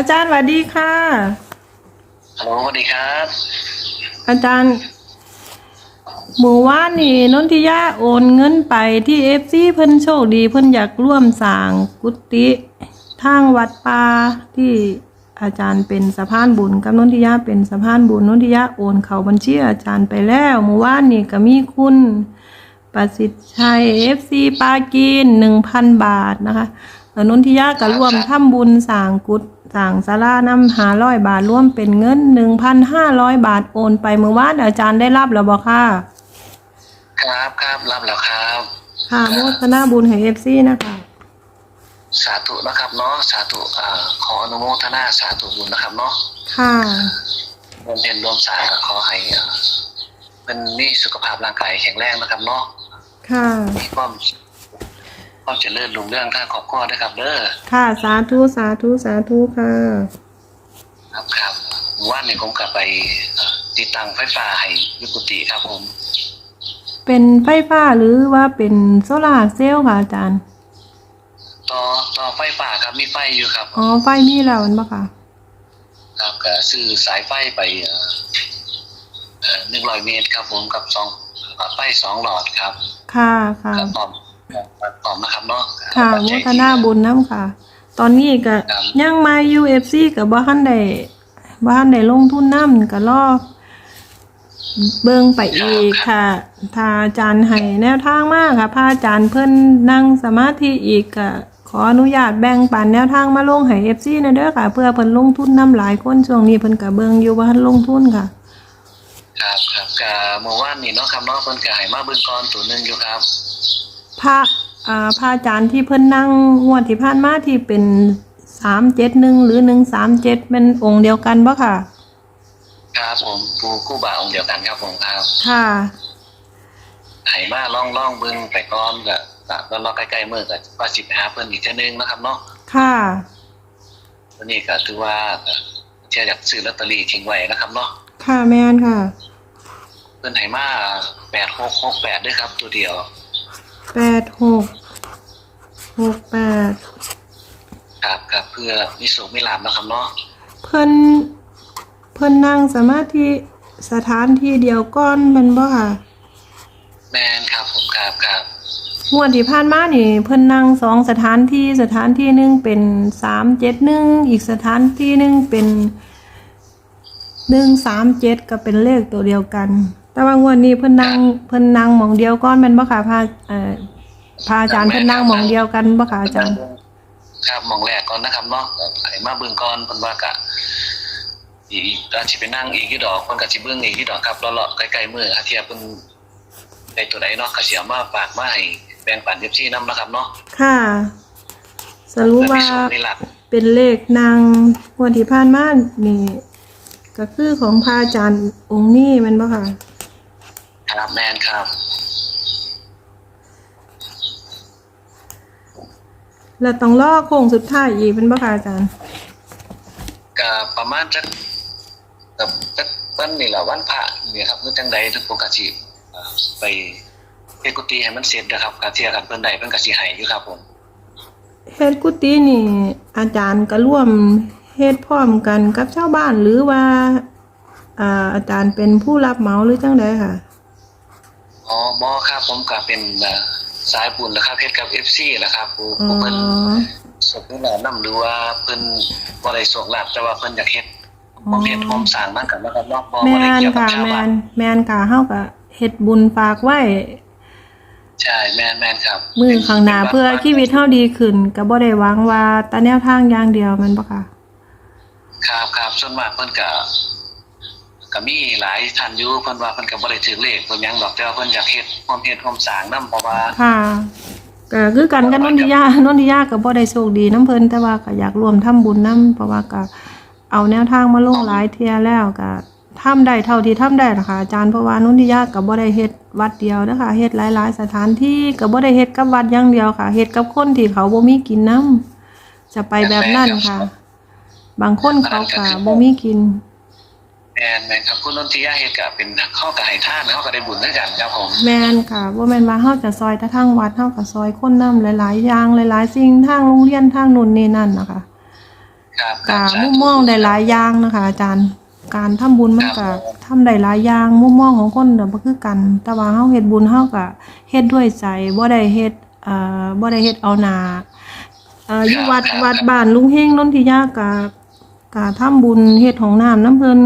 อาจารย์สวัสดีค่ะ ฮัลโหลสวัสดีครับ อาจารย์หมู่ว่านนี่นนทิยาโอนเงินไปที่เอฟซีเพิ่นโชคดีเพิ่นอยากร่วมสร้างกุฏิทางวัดป่าที่อาจารย์เป็นสะพานบุญกับนนทิยาเป็นสะพานบุญนนทิยาโอนเข้าบัญชีอาจารย์ไปแล้วหมู่ว่านนี่ก็มีคุณประสิทธิ์ชัยเอฟซีปากีนหนึ่งพันบาทนะคะแล้ว นนทิยาก็ร่วมทำบุญสร้างกุฏสร้างศาลานำหาร้อยบาทร่วมเป็นเงินหนึ่งพันห้าร้อยบาทโอนไปเมื่อวานอาจารย์ได้รับแล้วบอกค่ะ ครับครับรับแล้วครับ ค่ะโมทนาบุญให้เอฟซีนะคะ สาธุนะครับเนาะสาธุอ่าขออนุโมทนาสาธุบุญนะครับเนาะค่ะรวมเห็นรวมสายก็ขอให้อ่าเป็นมีสุขภาพร่างกายแข็งแรงนะครับเนาะค่ะมีความ ความเจริญรุ่งเรื่องทางครอบครัวด้วยครับเด้อค่ะสาธุสาธุสาธุค่ะครับครับวันนี้ผมกลับไปติดตั้งไฟฟ้าให้ยุกุติครับผม เป็นไฟฟ้าหรือว่าเป็นโซลาเซลล์ค่ะอาจารย์ ต่อต่อไฟฟ้าครับมีไฟอยู่ครับ อ๋อไฟมีแล้วมันปะค่ะ ครับก็ซื้อสายไฟไปหนึ่งร้อยเมตรครับผมกับสองไฟสองหลอดครับ ค่ะค่ะกับตอม กับตอมนะครับเนาะค่ะโมทนาบุญน้ำค่ะ ตอนนี้ก็ครับยังมา UFC กับบ้านใดบ้านใดลงทุนน้ำก็รอเบิ่งไปอีกค่ะถ้าอาจารย์ให้แนวทางมากค่ะพระอาจารย์เพิ่นนั่งสมาธิอีกก็ขออนุญาตแบ่งปันแนวทางมาลงให้ FC นะเด้อค่ะ เพื่อเพิ่นลงทุนน้ำหลายคนช่วงนี้เพิ่นก็เบิ่งอยู่ว่าลงทุนค่ะ ครับครับกะเมื่อวานนี้เนาะครับเนาะเพิ่นก็ให้มาเบิ่งก่อนตัวหนึงอยู่ครับ พระอ่าพระอาจารย์ที่เพิ่นนั่งงวดที่ผ่านมาที่เป็นสามเจ็ดหนึ่งหรือหนึ่งสามเจ็ดเป็นองค์เดียวกันบ่ค่ะ ครับผมปูคู่บ่าองค์เดียวกันครับผมครับค่ะให้มาล่องล่องเบิ่งไปก่อนก็ก็แล้วรอใกล้ๆมื้อก็ว่าสิไปหาเพิ่นอีกเทื่อนึงนะครับเนาะค่ะวันนี้ก็ถือว่าก็เชื่ออยากซื้อลอตเตอรี่ทิ้งไว้นะครับเนาะค่ะแม่นค่ะ เพิ่นให้มา8668ด้วยครับ ตัวเดียว แปดหกหกแปดครับครับเพื่อมีสุขมีลาภนะครับเนาะเพิ่นเพิ่นนั่งสมาธิสถานที่เดียวก้อนแมันบ่ค่ะแม่นครับผมครับครับงวดที่ผ่านมานี่ เพิ่นนั่งสองสถานที่สถานที่หนึ่งเป็นสามเจ็ดหนึ่งอีกสถานที่หนึ่งเป็นหนึ่งสามเจ็ดก็เป็นเลขตัวเดียวกัน แต่ว่างวดนี้เพิ่นนั่งเพิ่นนั่งหมองเดียวก้อนแมันบ่ค่ะพระเอ่อพระอาจารย์เพิ่นนั่งหมองเดียวกันบ่ค่ะอาจารย์ ครับหมองแรกก่อนนะครับเนาะให้มาเบิ่งก่อนเพิ่นว่ากะอีกก็สิไปนั่งอีกอยู่ดอกเพิ่นก็สิเบิ่งอีกอยู่ดอกครับเลาะๆใกล้ๆมื้อหาเทียบเพิ่นได้ตัวใดเนาะก็สิเอามาฝากมาให้แบ่งปัน FC นำนะครับเนาะค่ะ สรุปเพื่อมีว่าโชคมีลาภเป็นเลขนางงวันที่ผ่านมานี่ก็คือของพระอาจารย์องค์นี้แมันบ่ค่ะ ครับแม่นครับแล้วต้องรอโค้งสุดท้ายอีกเป็นบ่ค่ะอาจารย์ก็ประมาณจักกับจักวันนี่ล่ะวันพระนี่ครับคือจังใดทุกปกติเอ่อไปเฮ็ดกุฏิให้มันเสร็จนะครับกะเทียกันเพิ่นได้เพิ่นก็สิให้อยู่ครับผมเฮ็ดกุฏินี่ อาจารย์ก็ร่วมเฮ็ดพร้อมกันกับชาวบ้านหรือว่าอ่าอาจารย์เป็นผู้รับเหมาหรือจังใดค่ะ อ๋อบอครับผมก็เป็นเอ่อสายบุญนะครับเฮ็ดกับ FC นะครับผู้อ๋อผู้เพิ่นสกนี่แหละนํหรือว่าเพิ่นบ่ได้สกลาบแต่ว่าเพิ่นอยากเฮ็ดผมเฮ็ดผมสร้างมันกันนะครับเนาะบ่แม่บ่ได้นเกี่ยวกับค่ะชาวแม่บ้านนแม่นค่ะเฮาก็เฮ็ดบุญฝากไว้ใช่แม่นแม่นครับ มือข้างหน้าเพื่อชีวิตเฮาดีขึ้นก็บ่ได้หวังว่าแต่แนวทางอย่างเดียวแมันบ่ค่ะครับครับส่วนมากเพิ่นก็ ก็มีหลายท่านอยู่เพิ่นว่าเพิ่นก็บ่ได้ถือเลขเพิ่นหยังดอกแต่ว่าเพิ่นอยากเฮ็ดความเฮ็ดความสร้างนํเพราะว่าค่ะก็คือกันกับนนทิยานนทิยาก็บ่ได้โชคดีน้ำเพิ่นแต่ว่าก็อยากร่วมทำบุญนํเพราะว่าก็เอาแนวทางมาลงหลายเที่ยแล้วก็ทำได้เท่าที่ทำได้ล่ะค่ะอาจารย์เพราะว่านนทิยาก็บ่ได้เฮ็ดวัดเดียวนะคะเฮ็ดหลาย ๆ สถานที่ก็บ่ได้เฮ็ดกับวัดอย่างเดียวค่ะเฮ็ดกับคนที่เขาบ่มีกินนํจะไปแบบนั้นค่ะ บางคนเขาก็บ่มีกิน แม่นแม่นครับคุณนนทิยาเฮ็ดก็เป็นเข้ากับให้ทานเข้าก็ได้บุญด้วยกันครับผมแม่นค่ะว่าแม่นว่าเฮาจะซอยแต่ทางวัดเฮาก็ซอยคนนำหลายๆอย่างหลายๆสิ่งทางโรงเรียนทางนู่นนี่นั่นนะคะครับคการับมุมมองได้หลายอย่างนะคะ อาจารย์ การทำบุญมันก็ทำได้หลายอย่างมุมมองของคนน่ะบ่คือกัน แต่ว่าเฮาเฮ็ดบุญเฮาก็เฮ็ดด้วยใจบ่ได้เฮ็ดเอ่อบ่ได้เฮ็ดเอาหน้าเอ่ออยู่วัดวัดบ้านลุงเฮงนนทิยาก็ก็ทำบุญเฮ็ดของน้ำน้ำเพิ่น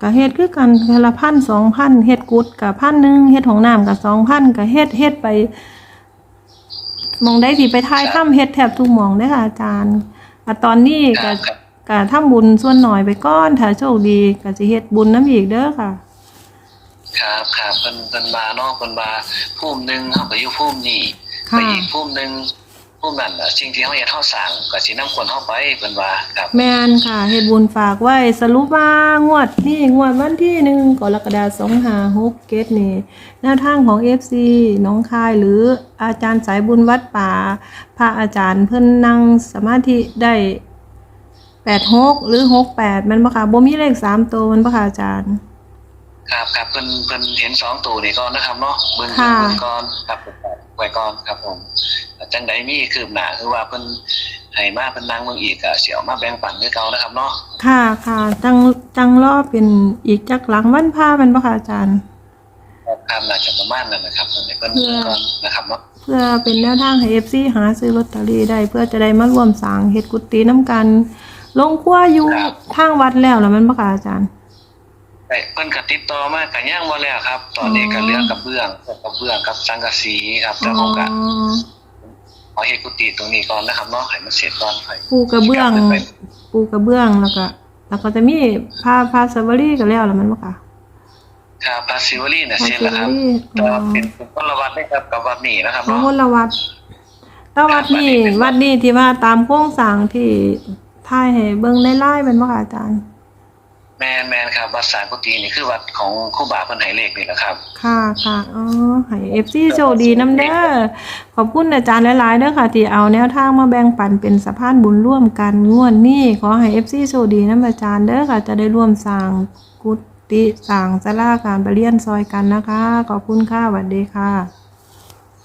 ก็เฮ็ดคือกันเทื่อละพันสองพันเฮ็ดกุดก็พันหนึงเฮ็ดของน้ำก็สองพันก็เฮ็ดเฮ็ดไปหมองได้ที่ไปถ่ายถ้ำเฮ็ดแทบทุกหมองเด้อค่ะอาจารย์อะตอนนี้คก็รับครับก็ทำบุญส่วนหน่อยไปก้อนถ้าโชคดีก็จะเฮ็ดบุญน้ำอีกเด้อค่ะ ครับครับเพิ่นเพิ่นมาเนาะเพิ่นมาภูมิหนึงเฮาก็อยู่ภูมินี้ค่ะไปอีกภูมิหนึง ภูมินั้นน่ะสิ่งที่เฮาอยากเฮาสร้างก็สินำคนเฮาไปเพิ่นว่าครับแม่นค่ะเฮ็ดบุญฝากไว้สรุปว่างวดนี่งวดวันที่หนึ่งกรกฎาคม2567เกตนี่แนวทางของ FC น้องคายหรืออาจารย์สายบุญวัดป่า พระอาจารย์เพิ่นนั่งสมาธิได้86หรือ68แมันบ่ค่ะบ่มีเลขสามตัวแมันบ่ค่ะอาจารย์ ครับครับเพิ่นเพิ่นเห็นสองตัวนี่ก่อนนะครับเนาะเบิ่งค่ะ เบิ่งก่อนครับ ไว้ก่อนครับผมจังใดมีคืบหน้าคือว่าเพิ่นให้มาเพิ่นนั่งเบิ่งอีกก็สิเอามาแบ่งปันคือเก่านะครับเนาะค่ะค่ะจังจังรอเป็นอีกจักหลังวันพาแมันบ่ค่ะอาจารย์ครับน่าจะประมาณนั้นนะครับเพิ่นให้เพิ่นเบิ่งก่อนนะครับเนาะเพื่อเป็นแนวทางให้ FC หาซื้อลอตเตอรี่ได้เพื่อจะได้มาร่วมสร้างเฮ็ดกุฏิน้ำกัน ลงครัวอยู่ทางวัดแล้วแล้วแมันบ่ค่ะอาจารย์ ไอ้เพิ่นก็ติดต่อมาก็ยังบ่แล้วครับ ตอนนี้ก็เหลือกับเบื้องกับเบื้องกับสังกะสีครับแต่ผมก็อ๋อขอเฮ็ดกุฏิตรงนี้ก่อนนะครับเนาะให้มันเสร็จก่อนค่อยปูกระเบื้องปูกระเบื้องแล้วก็แล้วก็จะมีผ้าผ้าสวรีก็แล้วแล้วแมันบ่ค่ะครับพาซิวอรี่เนี่ยผ้าเสร็จสแล้ววครับรีแต่ว่าเป็นเป็นคนละวัดนะครับกับวัดนี้นะครับของเนาะคนละวัดแต่วัดนี้วัดนี้ที่ว่าตามโครงสร้างที่ถ่ายให้เบิ่งในไลน์แม่นบ่ค่ะอาจารย์ แมนแมนครับวัดสารกุฏินี่คือวัดของครูบาเพิ่นให้เลขนี่แหละครับ ค่ะค่ะอ๋อให้เอฟซีโชคดีน้ำเด้อขอบคุณอาจารย์หลายๆเด้อค่ะที่เอาแนวทางมาแบ่งปันเป็นสะพานบุญร่วมกันงวดนี้ขอให้เอฟซีโชคดีน้ำอาจารย์เด้อค่ะ จะได้ร่วมสร้างกุฏิสร้างศาลาการประเรียนซอยกันนะคะ ขอบคุณค่ะสวัสดีค่ะ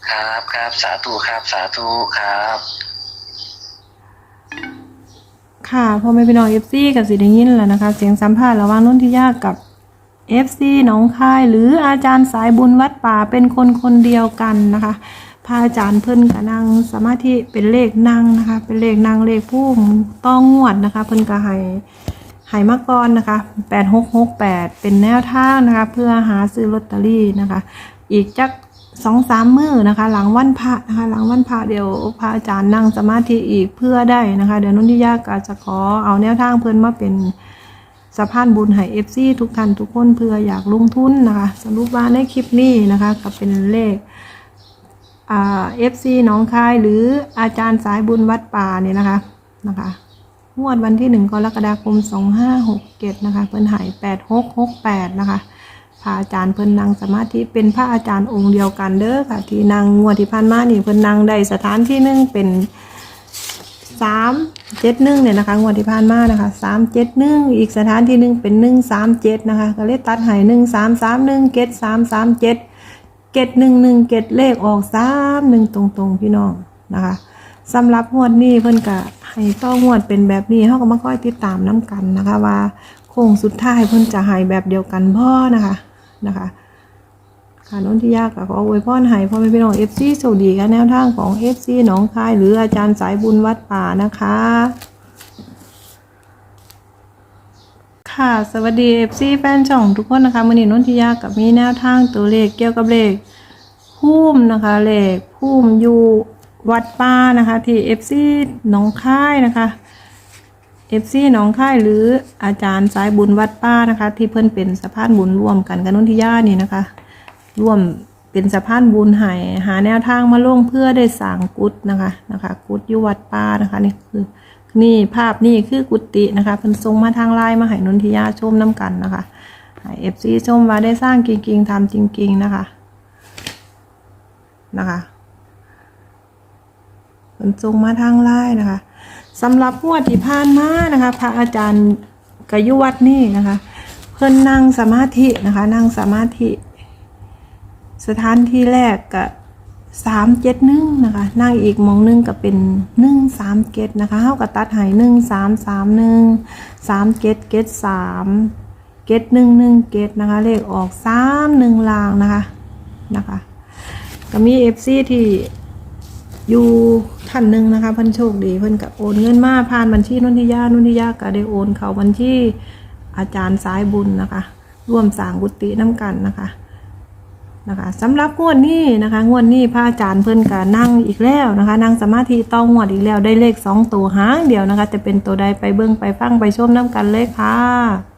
ครับครับสาธุครับสาธุครับ ค่ะพ่อแม่พี่น้องเอฟซีกับสิได้ยินแล้วนะคะ เสียงสัมภาษณ์ระหว่างนนทิยากกับเอฟซีหนองคาย หรืออาจารย์สายบุญวัดป่าเป็นคนคนเดียวกันนะคะพระอาจารย์เพิ่นกับนางสมาธิเป็นเลขนั่งนะคะ เป็นเลขนั่งเลขพุ่มต้องงวดนะคะ เพิ่นก็ให้ให้มาก่อนนะคะแปดหกหกแปดเป็นแนวทางนะคะ เพื่อหาซื้อลอตเตอรี่นะคะ อีกจัก สองสามมือนะคะ หลังวันพระนะคะ หลังวันพระเดี๋ยวพระอาจารย์นั่งสมาธิอีกเพื่อได้นะคะ เดี๋ยวนุ่นทิยาก็จะขอเอาแนวทางเพื่อนมาเป็นสะพานบุญให้เอฟซีทุกท่านทุกคนเพื่ออยากลงทุนนะคะสรุปว่าในคลิปนี้นะคะก็เป็นเลขเอฟซีน้องคายหรืออาจารย์สายบุญวัดป่าเนี่ยนะคะนะคะงวดวันที่หนึ่งกรกฎาคมสองห้าหกเจ็ดนะคะเพิ่นหายแปดหกหกแปดนะคะ พระอาจารย์เพิ่นนั่งสมาธิเป็นพระอาจารย์องค์เดียวกันเด้อค่ะ ที่นั่งงวดที่ผ่านมานี่เพิ่นนั่งได้สถานที่หนึ่งเป็นสามเจ็ดหนึ่งเนี่ยนะคะงวดที่ผ่านมานะคะสามเจ็ดหนึ่งอีกสถานที่หนึ่งเป็นหนึ่งสามเจ็ดนะคะก็เลยตัดให้หนึ่งสามสามหนึ่งเกตสามสามเจ็ดเกตหนึ่งหนึ่งเกตเลขออกสามหนึ่งตรงๆพี่น้องนะคะสำหรับงวดนี้เพิ่นกะให้ต้องงวดเป็นแบบนี้เขาก็มาค่อยติดตามน้กันนะคะว่าโค้งสุดท้ายเพิ่นจะให้แบบเดียวกันพ่อนะคะ นะคะค่ะนนที่ยากกับขออวยพรให้พ่อแม่พี่น้องเอฟซีสวัสดีกันแนวทางของเอฟซีหนองคาย หรืออาจารย์สายบุญวัดป่านะคะ ค่ะสวัสดีเอฟซีแฟนช่องทุกคนนะคะมือนี้นนทิยากับมีแนวทางตัวเลขเกี่ยวกับเลขพุ่มนะคะเลขพุ่มอยู่วัดป่านะคะที่เอฟซีหนองคายนะคะ เอฟซีหนองค่ายหรืออาจารย์สายบุญวัดป้านะคะ ที่เพิ่อนเป็นสะพานบุญร่วมกันกับนนทิยานี่นะคะ ร่วมเป็นสะพานบุญให้หาแนวทางมาล่วงเพื่อได้สร้างกุฏนะคะนะคะกุฏอยู่วัดป้านะคะนี่คือนี่ภาพนี่คือกุฏินะคะเพิ่นส่งมาทางไลน์มาให้นุนทิยาชมน้กันนะคะเอฟซีชมว่าได้สร้างจริงๆทำจริง ๆนะคะนะคะเพิ่นส่งมาทางไลน์นะคะ สำหรับงวดที่ผ่านมานะคะ พระอาจารย์กยุวัดนี่นะคะ เพิ่นนั่งสมาธินะคะ นั่งสมาธิ สถานที่แรกก็สามเจ็ดหนึ่งนะคะ นั่งอีกมองหนึ่งก็เป็นหนึ่งสามเกตนะคะเท่ากับตัดหายหนึ่งสามสามหนึ่งสามเกตเกตสามเกตหนึ่งหนึ่งเกตนะคะ เลขออกสามหนึ่งลางนะคะนะคะ ก็มีเอฟซีที่ อยู่ท่านหนึ่งนะคะเพิ่นโชคดีเพิ่นก็โอนเงินมาผ่านบัญชีนุนทิยานุนทิยาก็ได้โอนเขาบัญชีอาจารย์สายบุญนะคะ ร่วมสร้างกุฏิน้ำกันนะคะนะคะสำหรับงวดนี้นะคะ งวดนี้พระอาจารย์เพิ่นก็นั่งอีกแล้วนะคะ นั่งสมาธิต้องงวดอีกแล้วได้เลขสองตัวหางเดียวนะคะ จะเป็นตัวใดไปเบิ่งไปฟังไปชมน้ำกันเลยค่ะ